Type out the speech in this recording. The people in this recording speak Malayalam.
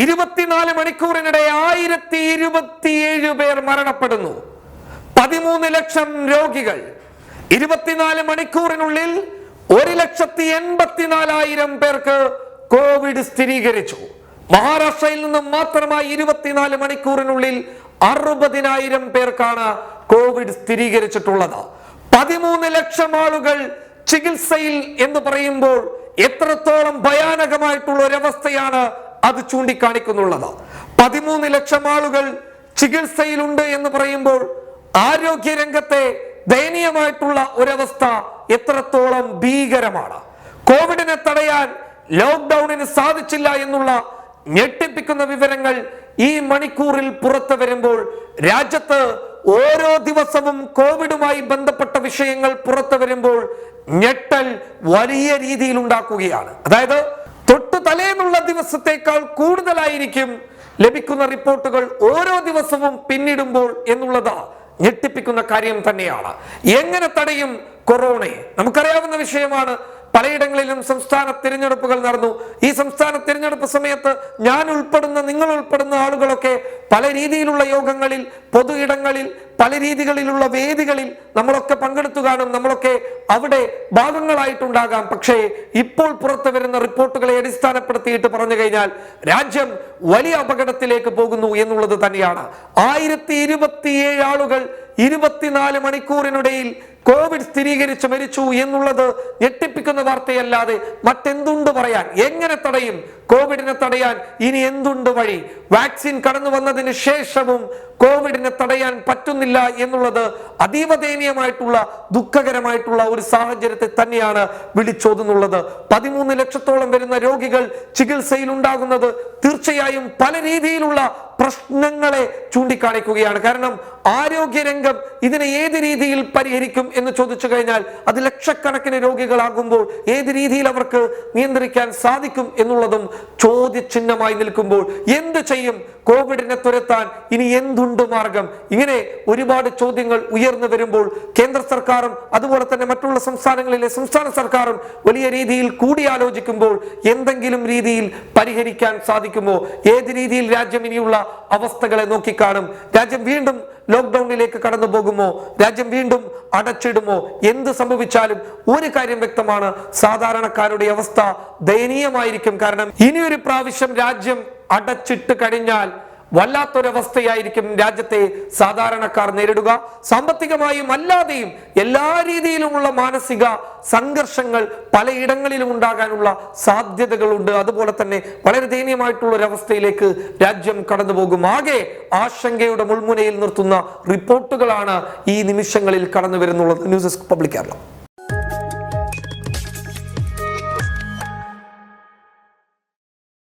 ഇരുപത്തിനാല് മണിക്കൂറിനിടെ ആയിരത്തി ഇരുപത്തിയേഴ് പേർ മരണപ്പെടുന്നു. പതിമൂന്ന് ലക്ഷം രോഗികൾ. ഇരുപത്തിനാല് മണിക്കൂറിനുള്ളിൽ ഒരു ലക്ഷത്തി എൺപത്തിനാലായിരം പേർക്ക് കോവിഡ് സ്ഥിരീകരിച്ചു. മഹാരാഷ്ട്രയിൽ നിന്നും മാത്രമായി ഇരുപത്തിനാല് മണിക്കൂറിനുള്ളിൽ അറുപതിനായിരം പേർക്കാണ് കോവിഡ് സ്ഥിരീകരിച്ചിട്ടുള്ളത്. പതിമൂന്ന് ലക്ഷം ആളുകൾ ചികിത്സയിൽ എന്ന് പറയുമ്പോൾ എത്രത്തോളം ഭയാനകമായിട്ടുള്ള ഒരവസ്ഥയാണ് അത് ചൂണ്ടിക്കാണിക്കുന്നുള്ളത്. പതിമൂന്ന് ലക്ഷം ആളുകൾ ചികിത്സയിലുണ്ട് എന്ന് പറയുമ്പോൾ ആരോഗ്യ രംഗത്തെ ദയനീയമായിട്ടുള്ള ഒരവസ്ഥ എത്രത്തോളം ഭീകരമാണ്. കോവിഡിനെ തടയാൻ ലോക്ക്ഡൌണിന് സാധിച്ചില്ല എന്നുള്ള ഞെട്ടിപ്പിക്കുന്ന വിവരങ്ങൾ ഈ മണിക്കൂറിൽ പുറത്തു വരുമ്പോൾ രാജ്യത്ത് ഓരോ ദിവസവും കോവിഡുമായി ബന്ധപ്പെട്ട വിഷയങ്ങൾ പുറത്തു വരുമ്പോൾ ഞെട്ടൽ വലിയ രീതിയിൽ ഉണ്ടാക്കുകയാണ്. അതായത് ദിവസത്തേക്കാൾ കൂടുതലായിരിക്കും ലഭിക്കുന്ന റിപ്പോർട്ടുകൾ ഓരോ ദിവസവും പിന്നിടുമ്പോൾ എന്നുള്ളത് ഞെട്ടിപ്പിക്കുന്ന കാര്യം തന്നെയാണ്. എങ്ങനെ തടയും കൊറോണയെ? നമുക്കറിയാവുന്ന വിഷയമാണ്. പലയിടങ്ങളിലും സംസ്ഥാന തിരഞ്ഞെടുപ്പുകൾ നടന്നു. ഈ സംസ്ഥാന തിരഞ്ഞെടുപ്പ് സമയത്ത് ഞാൻ ഉൾപ്പെടുന്ന നിങ്ങൾ ഉൾപ്പെടുന്ന ആളുകളൊക്കെ പല രീതിയിലുള്ള യോഗങ്ങളിൽ പൊതു ഇടങ്ങളിൽ പല രീതികളിലുള്ള വേദികളിൽ നമ്മളൊക്കെ പങ്കെടുത്തു കാണും നമ്മളൊക്കെ അവിടെ ഭാഗങ്ങളായിട്ടുണ്ടാകാം. പക്ഷേ ഇപ്പോൾ പുറത്തു വരുന്ന റിപ്പോർട്ടുകളെ അടിസ്ഥാനപ്പെടുത്തിയിട്ട് പറഞ്ഞു കഴിഞ്ഞാൽ രാജ്യം വലിയ അപകടത്തിലേക്ക് പോകുന്നു എന്നുള്ളത് തന്നെയാണ്. ആയിരത്തി ആളുകൾ ഇരുപത്തിനാല് മണിക്കൂറിനിടയിൽ കോവിഡ് സ്ഥിരീകരിച്ച് മരിച്ചു എന്നുള്ളത് ഞെട്ടിപ്പിക്കുന്ന വാർത്തയല്ലാതെ മറ്റെന്തുണ്ട് പറയാൻ? എങ്ങനെ തടയും? കോവിഡിനെ തടയാൻ ഇനി എന്തുണ്ട് വഴി? വാക്സിൻ കടന്നു വന്നതിന് ശേഷവും കോവിഡിനെ തടയാൻ പറ്റുന്നില്ല എന്നുള്ളത് അതീവ ദയനീയമായിട്ടുള്ള ദുഃഖകരമായിട്ടുള്ള ഒരു സാഹചര്യത്തെ തന്നെയാണ് വിളിച്ചോതുന്നുള്ളത്. പതിമൂന്ന് ലക്ഷത്തോളം വരുന്ന രോഗികൾ ചികിത്സയിൽ ഉണ്ടാകുന്നത് തീർച്ചയായും പല രീതിയിലുള്ള പ്രശ്നങ്ങളെ ചൂണ്ടിക്കാണിക്കുകയാണ്. കാരണം ആരോഗ്യരംഗം ഇതിനെ ഏത് രീതിയിൽ പരിഹരിക്കും എന്ന് ചോദിച്ചു കഴിഞ്ഞാൽ അത് ലക്ഷക്കണക്കിന് രോഗികളാകുമ്പോൾ ഏത് രീതിയിൽ അവർക്ക് നിയന്ത്രിക്കാൻ സാധിക്കും എന്നുള്ളതും ചോദ്യചിഹ്നമായി നിൽക്കുമ്പോൾ എന്ത് ചെയ്യും? കോവിഡിനെ തുരത്താൻ ഇനി എന്തുണ്ട് മാർഗം? ഇങ്ങനെ ഒരുപാട് ചോദ്യങ്ങൾ ഉയർന്നു വരുമ്പോൾ കേന്ദ്ര സർക്കാരും അതുപോലെ തന്നെ മറ്റുള്ള സംസ്ഥാനങ്ങളിലെ സംസ്ഥാന സർക്കാരും വലിയ രീതിയിൽ കൂടിയാലോചിക്കുമ്പോൾ എന്തെങ്കിലും രീതിയിൽ പരിഹരിക്കാൻ സാധിക്കുമോ? ഏത് രീതിയിൽ രാജ്യം ഇനിയുള്ള അവസ്ഥകളെ നോക്കിക്കാണും. രാജ്യം വീണ്ടും ലോക്ക്ഡൌണിലേക്ക് കടന്നു പോകുമോ രാജ്യം വീണ്ടും അടച്ചിടുമോ? എന്ത് സംഭവിച്ചാലും ഒരു കാര്യം വ്യക്തമാണ്. സാധാരണക്കാരുടെ അവസ്ഥ ദയനീയമായിരിക്കും. കാരണം ഇനിയൊരു പ്രാവശ്യം രാജ്യം അടച്ചിട്ട് കഴിഞ്ഞാൽ വല്ലാത്തൊരവസ്ഥയായിരിക്കും രാജ്യത്തെ സാധാരണക്കാർ നേരിടുക. സാമ്പത്തികമായും അല്ലാതെയും എല്ലാ രീതിയിലുമുള്ള മാനസിക സംഘർഷങ്ങൾ പലയിടങ്ങളിലും ഉണ്ടാകാനുള്ള സാധ്യതകളുണ്ട്. അതുപോലെ തന്നെ വളരെ ദയനീയമായിട്ടുള്ള ഒരവസ്ഥയിലേക്ക് രാജ്യം കടന്നുപോകും. ആകെ ആശങ്കയുടെ മുൾമുനയിൽ നിർത്തുന്ന റിപ്പോർട്ടുകളാണ് ഈ നിമിഷങ്ങളിൽ കടന്നു വരുന്നുള്ളത് ന്യൂസ് ഡെസ്ക് പബ്ലിക് കേരളം.